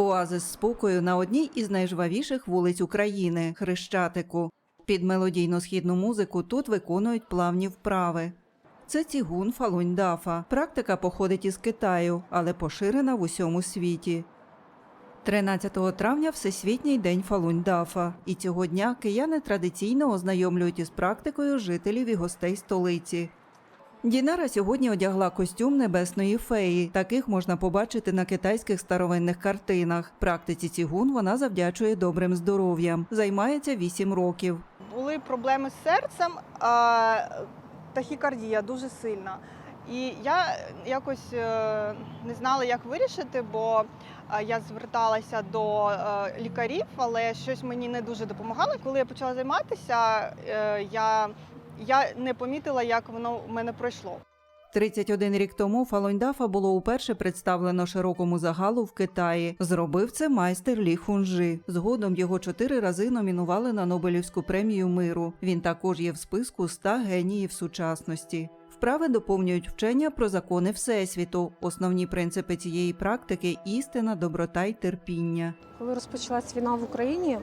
Оазис спокою на одній із найжвавіших вулиць України Хрещатику. Під мелодійну східну музику тут виконують плавні вправи. Це цігун фалунь-дафа. Практика походить із Китаю, але поширена в усьому світі. 13 травня Всесвітній день Фалунь-Дафа. І цього дня кияни традиційно ознайомлюють із практикою жителів і гостей столиці. Дінара сьогодні одягла костюм небесної феї. Таких можна побачити на китайських старовинних картинах. Практиці цігун вона завдячує добрим здоров'ям. Займається 8 років. були проблеми з серцем, а, тахікардія дуже сильна. І я якось е, не знала, як вирішити, бо е, я зверталася до е, лікарів, але щось мені не дуже допомагало. Коли я почала займатися, я, я не помітила, як воно в мене пройшло. 31 рік тому Фалуньдафа було уперше представлено широкому загалу в Китаї. Зробив це майстер Лі Хунжи. Згодом його чотири рази номінували на Нобелівську премію миру. Він також є в списку 100 геніїв сучасності. Вправи доповнюють вчення про закони всесвіту. Основні принципи цієї практики істина, доброта й терпіння. Коли розпочалась війна в Україні,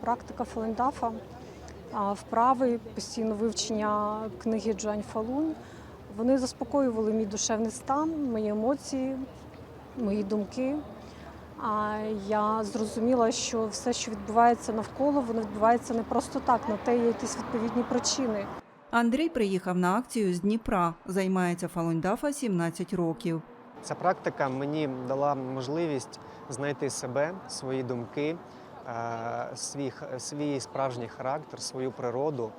практика Фалендафа, а, вправи, постійне вивчення книги Джуань Фалун, вони заспокоювали мій душевний стан, мої емоції, мої думки. А я зрозуміла, що все, що відбувається навколо, воно відбувається не просто так, на те є якісь відповідні причини. Андрій приїхав на акцію з Дніпра. Займається Фалуньдафа 17 років. Ця практика мені дала можливість знайти себе, свої думки, свій, свій справжній характер, свою природу.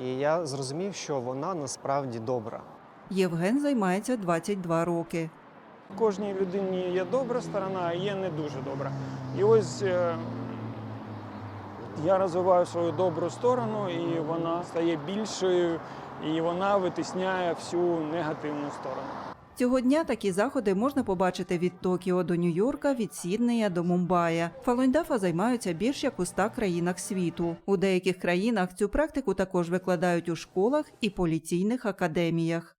І я зрозумів, що вона насправді добра. Євген займається 22 роки. Кожній людині є добра сторона, а є не дуже добра. І ось е, я розвиваю свою добру сторону, і вона стає більшою, і вона витисняє всю негативну сторону. Цього дня такі заходи можна побачити від Токіо до Нью-Йорка, від Сіднея до Мумбая. Фалуньдафа займаються більш як у ста країнах світу. У деяких країнах цю практику також викладають у школах і поліційних академіях.